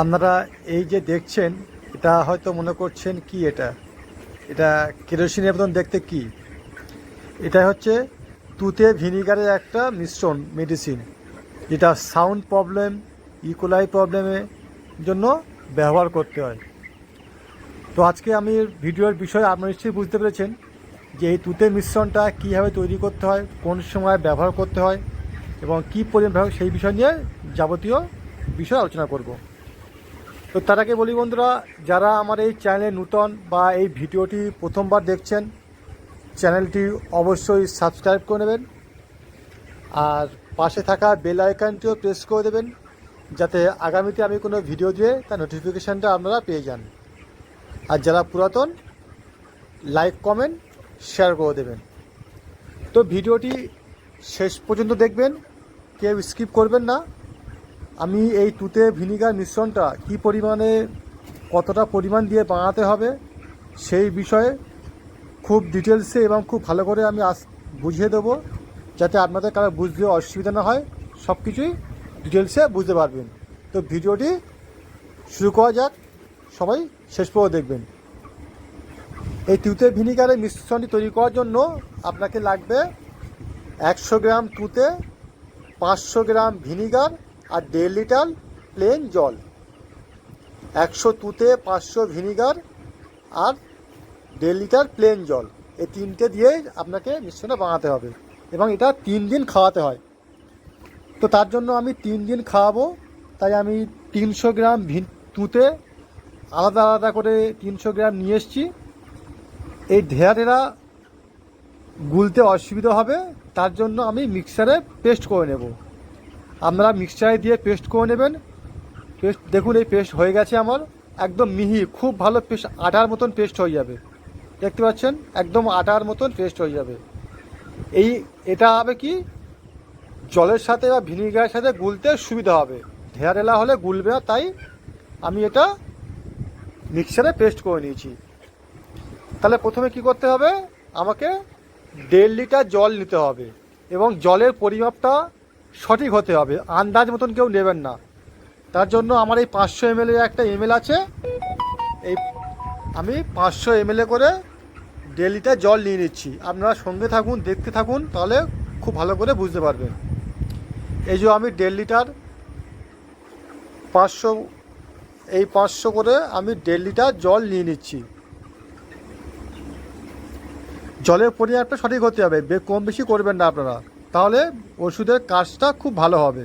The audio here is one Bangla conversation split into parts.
আপনারা এই যে দেখছেন, এটা হয়তো মনে করছেন কি এটা? এটা কেরোসিনের মতন দেখতে কি? এটা হচ্ছে তুতে ভিনিগারের একটা মিশ্রণ মেডিসিন যেটা সাউন্ড প্রবলেম ইকোলাই প্রবলেমের জন্য ব্যবহার করতে হয়। তো আজকে আমি ভিডিওর বিষয়ে আপনারা নিশ্চয়ই বুঝতে পেরেছেন যে এই তুতের মিশ্রণটা কীভাবে তৈরি করতে হয়, কোন সময় ব্যবহার করতে হয় এবং কী পরিমাণ সেই বিষয় নিয়ে যাবতীয় বিষয় আলোচনা করব। তো তার আগে বলি বন্ধুরা, যারা আমার এই চ্যানেলে নূতন বা এই ভিডিওটি প্রথমবার দেখছেন চ্যানেলটি অবশ্যই সাবস্ক্রাইব করে নেবেন। আর পাশে থাকা বেল আইকনটিও প্রেস করে দেবেন, যাতে আগামীতে আমি কোনো ভিডিও দিয়ে তার নোটিফিকেশানটা আপনারা পেয়ে যান। আর যারা পুরাতন লাইক কমেন্ট শেয়ার করে দেবেন। তো ভিডিওটি শেষ পর্যন্ত দেখবেন, কেউ স্কিপ করবেন না। আমি এই তুতে ভিনিগার মিশ্রণটা কি পরিমাণে, কতটা পরিমাণ দিয়ে বানাতে হবে, সেই বিষয়ে খুব ডিটেলসে এবং খুব ভালো করে আমি আস বুঝিয়ে দেবো, যাতে আপনাদের কারও বুঝতে অসুবিধা না হয়, সব কিছুই ডিটেলসে বুঝতে পারবেন। তো ভিডিওটি শুরু করা যাক, সবাই শেষ পর্যন্ত দেখবেন। এই তুতে ভিনিগারের মিশ্রণটি তৈরি করার জন্য আপনাকে লাগবে একশো গ্রাম তুতে পাঁচশো গ্রাম ভিনিগার আর দেড় লিটার প্লেন জল। একশো তুতে পাঁচশো ভিনিগার আর দেড় লিটার প্লেন জল। এই তিনটে দিয়ে আপনাকে মিশ্রণটা বানাতে হবে এবং এটা তিন দিন খাওয়াতে হয়। তো তার জন্য আমি তিন দিন খাওয়াবো। তাই আমি তিনশো গ্রাম ভিন তুতে আলাদা আলাদা করে তিনশো গ্রাম নিয়ে এসেছি। এই ঢেয়ারেরা গুলতে অসুবিধা হবে। তার জন্য আমি মিক্সারে পেস্ট করে নেব। আপনারা মিক্সচারে দিয়ে পেস্ট করে নেবেন। পেস্ট দেখুন এই পেস্ট হয়ে গেছে আমার, একদম মিহি, খুব ভালো পেস্ট আটার মতন পেস্ট হয়ে যাবে। দেখতে পাচ্ছেন? একদম আটার মতন পেস্ট হয়ে যাবে। এই, এটা হবে কি? জলের সাথে বা ভিনিগারের সাথে গুলতে সুবিধা হবে। ঢেয়ারেলা হলে গুলবে না, তাই আমি এটা মিক্সারে পেস্ট করে নিয়েছি। তাহলে প্রথমে কি করতে হবে? আমাকে দেড় লিটার জল নিতে হবে এবং জলের পরিমাপটা সঠিক হতে হবে। আন্দাজ মতন কেউ নেবেন না। তার জন্য আমার এই পাঁচশো এম একটা এমএল আছে। এই আমি পাঁচশো এমএল করে লিটার জল নিয়ে নিচ্ছি। আপনারা সঙ্গে থাকুন, দেখতে থাকুন, তাহলে খুব ভালো করে বুঝতে পারবেন। এই যে আমি দেড় লিটার পাঁচশো, এই পাঁচশো করে আমি দেড় লিটার জল নিয়ে নিচ্ছি। জলের পরিমাণটা সঠিক হতে হবে। কম বেশি করবেন না আপনারা। তাহলে ওষুধের কাজটা খুব ভালো হবে।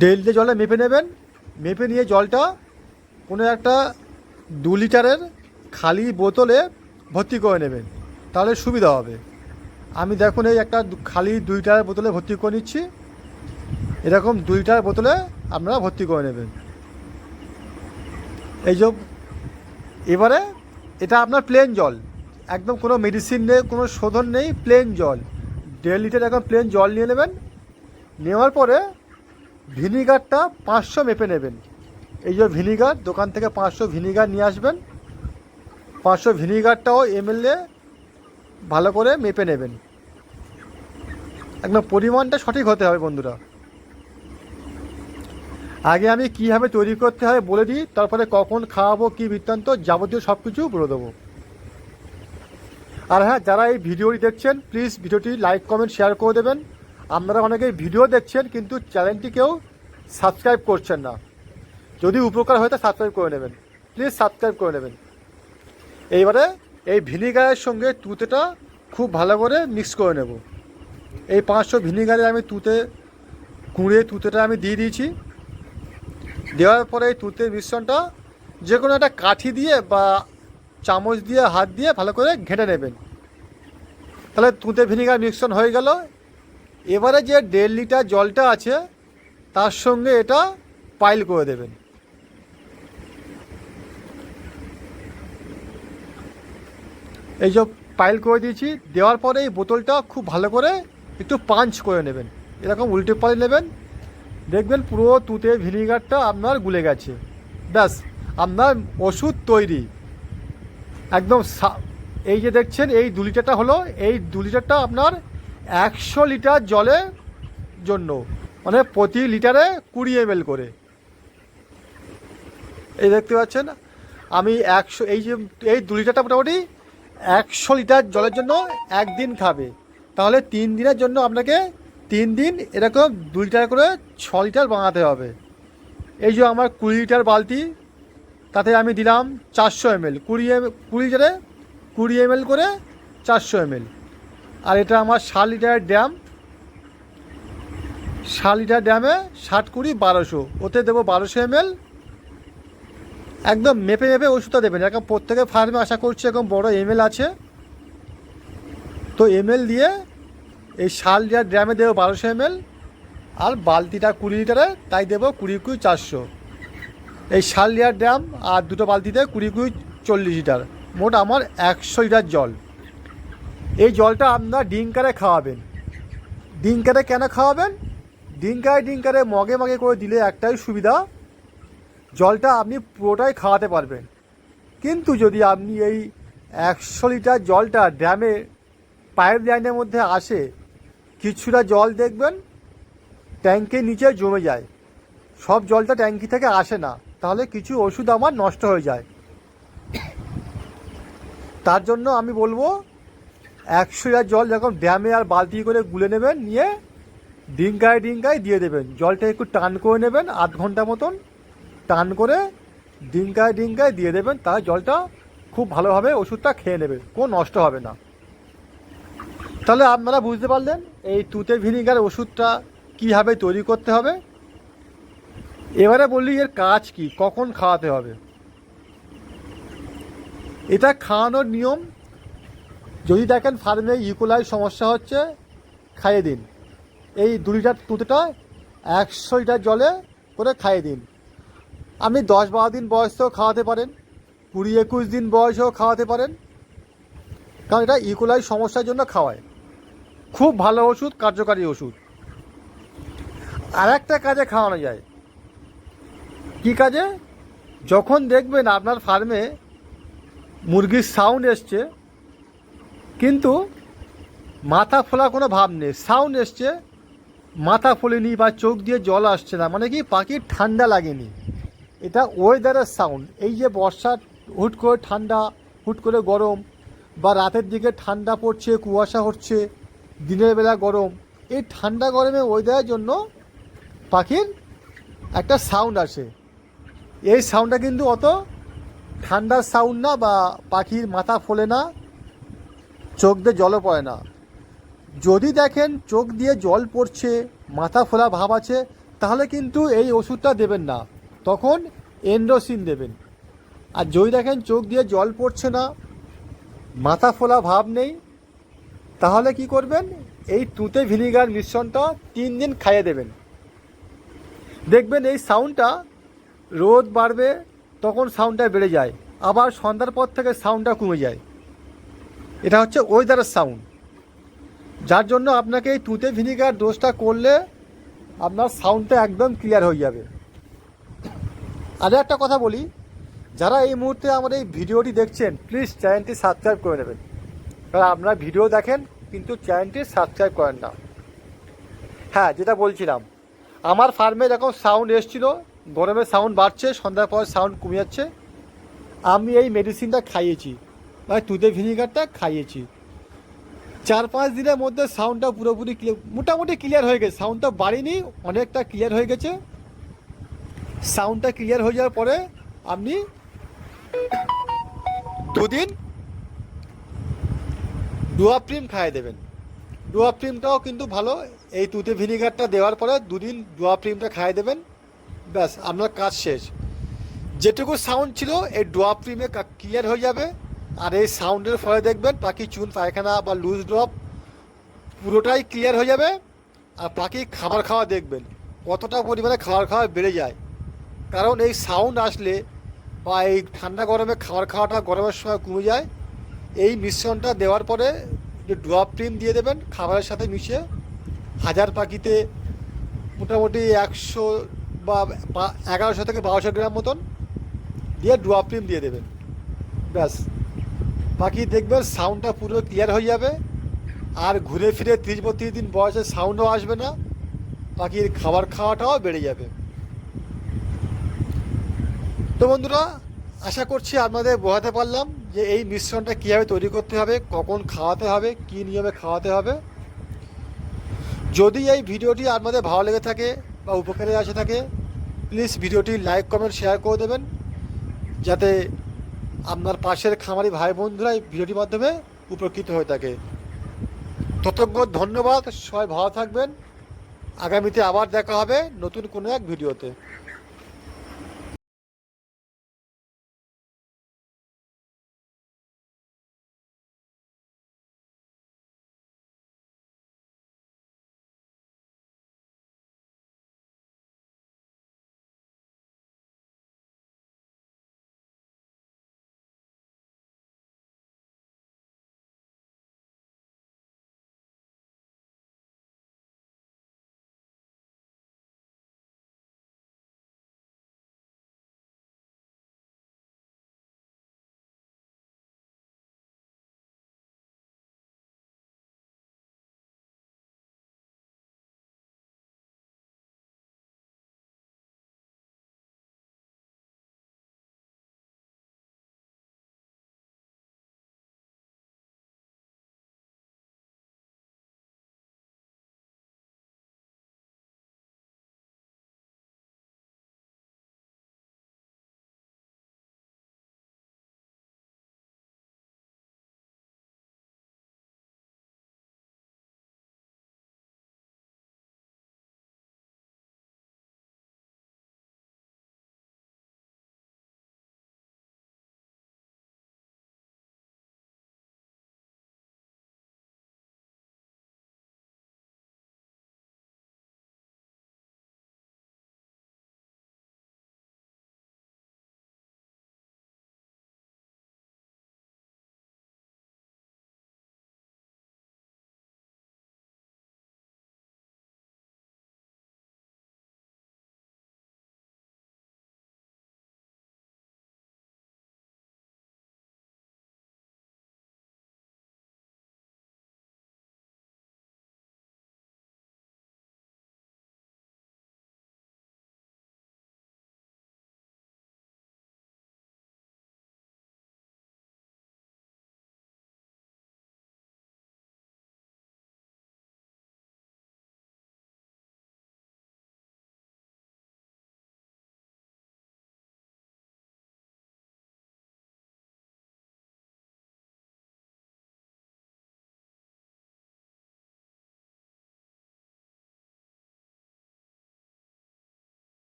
লিটার জলে মেপে নেবেন। মেপে নিয়ে জলটা কোনো একটা দু লিটারের খালি বোতলে ভর্তি করে নেবেন। তাহলে সুবিধা হবে। আমি দেখুন এই একটা খালি দুই লিটারের বোতলে ভর্তি করে নিচ্ছি। এরকম দুই লিটার বোতলে আপনারা ভর্তি করে নেবেন। এই যে এবারে এটা আপনার প্লেন জল। একদম কোনো মেডিসিন নেই, কোনো শোধন নেই প্লেন জল। দেড় লিটার এখন প্লেন জল নিয়ে নেবেন। নেওয়ার পরে ভিনিগারটা পাঁচশো মেপে নেবেন। এই যে ভিনিগার, দোকান থেকে পাঁচশো ভিনিগার নিয়ে আসবেন। পাঁচশো ভিনিগারটাও এমএলএ ভালো করে মেপে নেবেন। একদম পরিমাণটা সঠিক হতে হবে বন্ধুরা। আগে আমি কীভাবে তৈরি করতে হয় বলে দিই, তারপরে কখন খাওয়াবো, কী বৃত্তান্ত, যাবতীয় সব কিছু বলে দেবো। আর হ্যাঁ যারা এই ভিডিওটি দেখছেন প্লিজ ভিডিওটি লাইক কমেন্ট শেয়ার করে দেবেন। আপনারা অনেকেই ভিডিও দেখছেন, কিন্তু চ্যানেলটি কেউ সাবস্ক্রাইব করছেন না। যদি উপকার হয়, তা সাবস্ক্রাইব করে নেবেন। প্লিজ সাবস্ক্রাইব করে নেবেন। এইবারে এই ভিনিগারের সঙ্গে তুতেটা খুব ভালো করে মিক্স করে নেব। এই পাঁচশো ভিনিগারে আমি তুতে কুঁড়ে তুতেটা আমি দিয়ে দিয়েছি। দেওয়ার পরে এই তুতের মিশ্রণটা যে কোনো একটা কাঠি দিয়ে বা চামচ দিয়ে, হাত দিয়ে ভালো করে ঘেঁটে নেবেন। তাহলে তুঁতে ভিনিগার মিশ্রণ হয়ে গেল। এবারে যে দেড় লিটার জলটা আছে, তার সঙ্গে এটা পাইল করে দেবেন। এই যে পাইল করে দিয়েছি, দেওয়ার পরে এই বোতলটা খুব ভালো করে একটু পাঞ্চ করে নেবেন। এরকম উল্টে পাল্টে নেবেন। দেখবেন পুরো তুতে ভিনিগারটা আপনার গুলে গেছে। ব্যাস, আপনার ওষুধ তৈরি। একদম এই যে দেখছেন, এই দু লিটারটা হলো, এই দু লিটারটা আপনার একশো লিটার জলের জন্য মানে প্রতি লিটারে কুড়ি এম করে। এই দেখতে পাচ্ছেন, আমি একশো, এই যে, এই দু লিটারটা মোটামুটি একশো লিটার জলের জন্য একদিন খাবে। তাহলে তিন দিনের জন্য আপনাকে তিন দিন এরকম দু লিটার করে ছ লিটার বানাতে হবে। এই যে আমার কুড়ি লিটার বালতি, তাতে আমি দিলাম চারশো এমএল কুড়ি এম কুড়ি লিটারে কুড়ি এমএল করে চারশো এমএল আর এটা আমার ষাট লিটারের ড্যাম। ষাট লিটার ড্যামে ষাট কুড়ি বারোশো। ওতে দেবো বারোশো এমএল একদম মেপে মেপে ওষুধটা দেবেন। এরকম প্রত্যেকের ফার্মে আশা করছি এরকম বড় এমএল আছে। তো এমএল দিয়ে এই ষাট লিটার ড্রামে দেবো বারোশো এমএল আর বালতিটা কুড়ি লিটারে, তাই দেবো কুড়ি কুড়ি চারশো। এই ষাট লিটার ড্রাম আর দুটো বালতিতে কুড়ি কুড়ি চল্লিশ লিটার। মোট আমার একশো লিটার জল। এই জলটা আপনার ডিঙ্কারে খাওয়াবেন। ডিঙ্কারে কেন খাওয়াবেন? ডিঙ্কারে ডিঙ্কারে মগে মগে করে দিলে একটাই সুবিধা, জলটা আপনি পুরোটাই খাওয়াতে পারবেন। কিন্তু যদি আপনি এই একশো লিটার জলটা ড্যামে, পাইপ লাইনের মধ্যে আসে, কিছুটা জল দেখবেন, ট্যাঙ্কের নিচে জমে যায়। সব জলটা ট্যাঙ্কি থেকে আসে না, তাহলে কিছু ওষুধ আমার নষ্ট হয়ে যায়। তার জন্য আমি বলব, একশো লিটার জল যখন ড্যামে আর বালতি করে গুলে নেবেন, নিয়ে ডিঙ্কায় ডিঙ্কায় দিয়ে দেবেন। জলটা একটু টান করে নেবেন, আধ ঘণ্টা মতন টান করে ডিঙ্কায় ডিঙ্কায় দিয়ে দেবেন তার জলটা খুব ভালোভাবে ওষুধটা খেয়ে নেবে, কোনো নষ্ট হবে না। তাহলে আপনারা বুঝতে পারলেন এই তুতে ভিনিগার ওষুধটা কীভাবে তৈরি করতে হবে। এবারে বললি এর কাজ কি, কখন খাওয়াতে হবে। এটা খাওয়ানোর নিয়ম, যদি দেখেন ফার্মে ইকোলাই সমস্যা হচ্ছে, খাইয়ে দিন। এই দু লিটার তুতেটা একশো লিটার জলে করে খাইয়ে দিন। আপনি দশ বারো দিন বয়সেও খাওয়াতে পারেন, কুড়ি একুশ দিন বয়সেও খাওয়াতে পারেন, কারণ এটা ইকোলাই সমস্যার জন্য খাওয়ায়। খুব ভালো ওষুধ, কার্যকারী ওষুধ। আর একটা কাজে খাওয়ানো যায়। কি কাজে? যখন দেখবেন আপনার ফার্মে মুরগির সাউন্ড এসছে, কিন্তু মাথা ফোলা কোনো ভাব নেই। সাউন্ড এসছে, মাথা ফোলেনি বা চোখ দিয়ে জল আসছে না মানে কি পাখির ঠান্ডা লাগেনি। এটা ওয়েদারের সাউন্ড এই যে বর্ষা হুট করে ঠান্ডা, হুট করে গরম, বা রাতের দিকে ঠান্ডা পড়ছে, কুয়াশা হচ্ছে, দিনের বেলা গরম, এই ঠান্ডা গরমে ওয়েদারের জন্য পাখির একটা সাউন্ড আসে। এই সাউন্ডটা কিন্তু অত ঠান্ডার সাউন্ড না বা পাখির মাথা ফোলে না, চোখ দিয়ে জলও পড়ে না। যদি দেখেন চোখ দিয়ে জল পড়ছে, মাথা ফোলা ভাব আছে, তাহলে কিন্তু এই ওষুধটা দেবেন না। তখন এন্ডোসিন দেবেন। আর যদি দেখেন চোখ দিয়ে জল পড়ছে না, মাথা ফোলা ভাব নেই, তাহলে কি করবেন? এই তুতে ভিনিগার মিশ্রণটা তিন দিন খাইয়ে দেবেন। দেখবেন এই সাউন্ডটা রোদ বাড়বে তখন সাউন্ডটা বেড়ে যায়। আবার সন্ধ্যার পর থেকে সাউন্ডটা কমে যায়। এটা হচ্ছে ওয়েদারের সাউন্ড যার জন্য আপনাকে এই তুঁতে ভিনিগার ডোজটা করলে আপনার সাউন্ডটা একদম ক্লিয়ার হয়ে যাবে। আর একটা কথা বলি, যারা এই মুহূর্তে আমার এই ভিডিওটি দেখছেন প্লিজ চ্যানেলটি সাবস্ক্রাইব করে নেবেন। কারণ আপনারা ভিডিও দেখেন, কিন্তু চ্যানেলটি সাবস্ক্রাইব করেন না। হ্যাঁ যেটা বলছিলাম, আমার ফার্মে যখন সাউন্ড এসছিল গরমে সাউন্ড বাড়ছে, সন্ধ্যার পর সাউন্ড কমে যাচ্ছে আমি এই মেডিসিনটা খাইয়েছি মানে তুতে ভিনিগারটা খাইয়েছি। চার পাঁচ দিনের মধ্যে সাউন্ডটা পুরোপুরি মোটামুটি ক্লিয়ার হয়ে গেছে। সাউন্ডটা বাড়িনি, অনেকটা ক্লিয়ার হয়ে গেছে। সাউন্ডটা ক্লিয়ার হয়ে যাওয়ার পরে আপনি দুদিন ডুয়াপ্রিম খাইয়ে দেবেন। ডুয়াপ্রিমটাও কিন্তু ভালো, এই তুতে ভিনিগারটা দেওয়ার পরে দুদিন ডুয়াপ্রিমটা খাইয়ে দেবেন। ব্যাস, আপনার কাজ শেষ। যেটুকু সাউন্ড ছিল, এই ড্রপ ডুয়াপ্রিমে ক্লিয়ার হয়ে যাবে। আর এই সাউন্ডের ফলে দেখবেন, পাখি চুন, পায়খানা বা লুজ ড্রপ পুরোটাই ক্লিয়ার হয়ে যাবে। আর পাখি খাবার খাওয়া দেখবেন, কতটা পরিমাণে খাবার খাওয়া বেড়ে যায়। কারণ এই সাউন্ড আসলে বা এই ঠান্ডা গরমে খাবার খাওয়াটা গরমের সময় কমে যায়। এই মিশ্রণটা দেওয়ার পরে ড্রপ ক্রিম দিয়ে দেবেন, খাবারের সাথে মিশিয়ে হাজার পাখিতে মোটামুটি একশো বা এগারোশো থেকে বারোশো গ্রাম মতন দিয়ে ড্রপ ক্রিম দিয়ে দেবেন। ব্যাস। বাকি দেখবেন সাউন্ডটা পুরো ক্লিয়ার হয়ে যাবে। আর ঘুরে ফিরে তিরিশ বত্রিশ দিন বয়সে সাউন্ডও আসবে না। পাখির খাবার খাওয়াটাও বেড়ে যাবে। তো বন্ধুরা, আশা করছি আপনাদের বোঝাতে পারলাম যে এই মিশ্রণটা কীভাবে তৈরি করতে হবে, কখন খাওয়াতে হবে, কী নিয়মে খাওয়াতে হবে। যদি এই ভিডিওটি আপনাদের ভালো লেগে থাকে বা উপকারে আসে থাকে প্লিজ ভিডিওটি লাইক, কমেন্ট, শেয়ার করে দেবেন। যাতে আপনার পাশের খামারি ভাই বন্ধুরা এই ভিডিওটির মাধ্যমে উপকৃত হয়ে থাকে। ততজ্ঞ ধন্যবাদ, সবাই ভালো থাকবেন। আগামীতে আবার দেখা হবে নতুন কোনো এক ভিডিওতে।